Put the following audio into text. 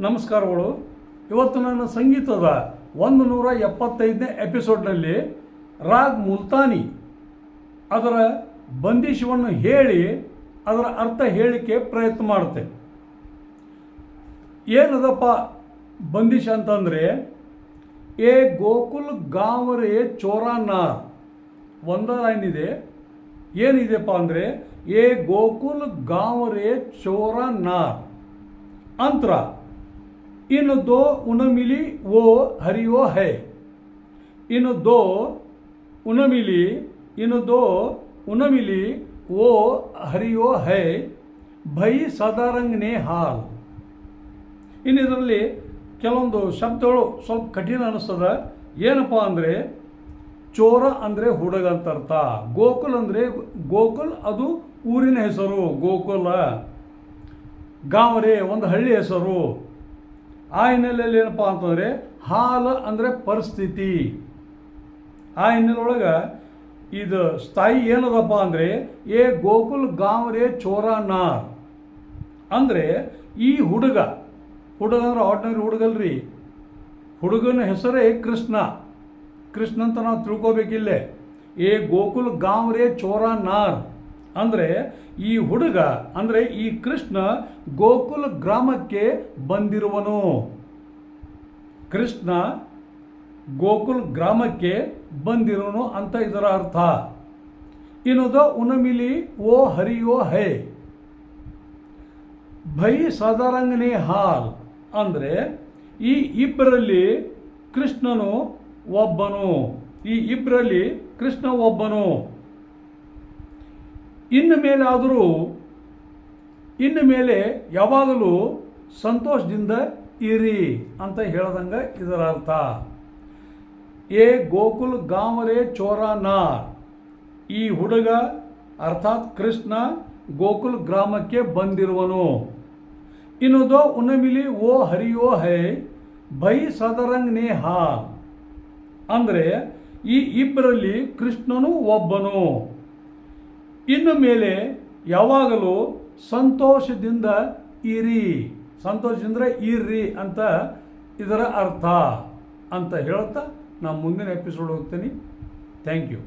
ನಮಸ್ಕಾರಗಳು. ಇವತ್ತು ನನ್ನ ಸಂಗೀತದ ಒಂದು ನೂರ ಎಪ್ಪತ್ತೈದನೇ ಎಪಿಸೋಡ್ನಲ್ಲಿ ರಾಗ್ ಮುಲ್ತಾನಿ. ಅದರ ಬಂದಿಶವನ್ನು ಹೇಳಿ ಅದರ ಅರ್ಥ ಹೇಳಲಿಕ್ಕೆ ಪ್ರಯತ್ನ ಮಾಡುತ್ತೆ. ಏನದಪ್ಪ ಬಂದಿಶ ಅಂತಂದರೆ, ಏ ಗೋಕುಲ್ ಗಾಂವರೇ ಚೋರಾನಾರ್ ಒಂದ ಲೈನ್ ಇದೆ. ಏನಿದೆಪ್ಪ ಅಂದರೆ, ಏ ಗೋಕುಲ್ ಗಾಂವರೇ ಚೋರಾನಾರ್ ಅಂತರ. इन दो उनमिली वो हरियो है इन दो उनमिली इन दो उनमिली वो हरियो है ಭೈ ಸದಾರಂಗನೇ ಹಾಲ್ ಇನ್ನು ಇದರಲ್ಲಿ ಕೆಲವೊಂದು ಶಬ್ದಗಳು ಸ್ವಲ್ಪ ಕಠಿಣ ಅನಿಸ್ತದ ಏನಪ್ಪ ಅಂದರೆ ಚೋರ ಅಂದರೆ ಹುಡುಗ ಅಂತ ಅರ್ಥ ಗೋಕುಲ್ ಅಂದರೆ ಗೋಕುಲ್ ಅದು ಊರಿನ ಹೆಸರು ಗೋಕುಲ ಗಾಂವರೆ ಒಂದು ಹಳ್ಳಿ ಹೆಸರು ಆ ಹಿನ್ನೆಲೆಯಲ್ಲಿ ಏನಪ್ಪ ಅಂತಂದರೆ ಹಾಲು ಅಂದರೆ ಪರಿಸ್ಥಿತಿ. ಆ ಹಿನ್ನೆಲೆಯೊಳಗೆ ಇದು ಸ್ಥಾಯಿ ಏನದಪ್ಪ ಅಂದರೆ ಏ ಗೋಕುಲ್ ಗಾಂವ್ರೆ ಚೋರಾನಾರ್ ಅಂದರೆ ಈ ಹುಡುಗ ಹುಡುಗ ಅಂದ್ರೆ ಆರ್ಡಿನರಿ ಹುಡುಗಲ್ರಿ. ಹುಡುಗನ ಹೆಸರೇ ಕೃಷ್ಣ. ಕೃಷ್ಣ ಅಂತ ನಾವು ತಿಳ್ಕೊಬೇಕಿಲ್ಲೇ. ಏ ಗೋಕುಲ್ ಗಾಂವ್ರೆ ಚೋರಾನಾರ್ ಅಂದರೆ ಈ ಹುಡುಗ, ಅಂದರೆ ಈ ಕೃಷ್ಣ ಗೋಕುಲ್ ಗ್ರಾಮಕ್ಕೆ ಬಂದಿರುವನು. ಕೃಷ್ಣ ಗೋಕುಲ್ ಗ್ರಾಮಕ್ಕೆ ಬಂದಿರುವನು ಅಂತ ಇದರ ಅರ್ಥ. ಇನ್ನೊಂದು ಉನಮಿಲಿ ಓ ಹರಿಯೋ ಹೈ. ಭೈ ಸದರಂಗನೇ ಹಾಲ್ ಅಂದರೆ ಈ ಇಬ್ಬರಲ್ಲಿ ಕೃಷ್ಣನು ಒಬ್ಬನು. ಈ ಇಬ್ಬರಲ್ಲಿ ಕೃಷ್ಣ ಒಬ್ಬನು. ಇನ್ನು ಮೇಲಾದರೂ, ಇನ್ನು ಮೇಲೆ ಯಾವಾಗಲೂ ಸಂತೋಷದಿಂದ ಇರಿ ಅಂತ ಹೇಳ್ದಂಗೆ ಇದರ ಅರ್ಥ. ಏ ಗೋಕುಲ್ ಗಾಂವರೇ ಚೋರಾನಾರ್ ಈ ಹುಡುಗ ಅರ್ಥಾತ್ ಕೃಷ್ಣ ಗೋಕುಲ್ ಗ್ರಾಮಕ್ಕೆ ಬಂದಿರುವನು. ಇನ್ನೊಂದು ಉನಮಿಲಿ ಓ ಹರಿಯೋ ಹೈ, ಭೈ ಸದರಂಗ್ ನೇ ಹಾ ಅಂದರೆ ಈ ಇಬ್ಬರಲ್ಲಿ ಕೃಷ್ಣನು ಒಬ್ಬನು. ಇನ್ನು ಮೇಲೆ ಯಾವಾಗಲೂ ಸಂತೋಷದಿಂದ ಇರಿ. ಸಂತೋಷದಿಂದ ಇರ್ರಿ ಅಂತ ಇದರ ಅರ್ಥ ಅಂತ ಹೇಳ್ತಾ ನಾನು ಮುಂದಿನ ಎಪಿಸೋಡ್ ಹೋಗ್ತೀನಿ. Thank you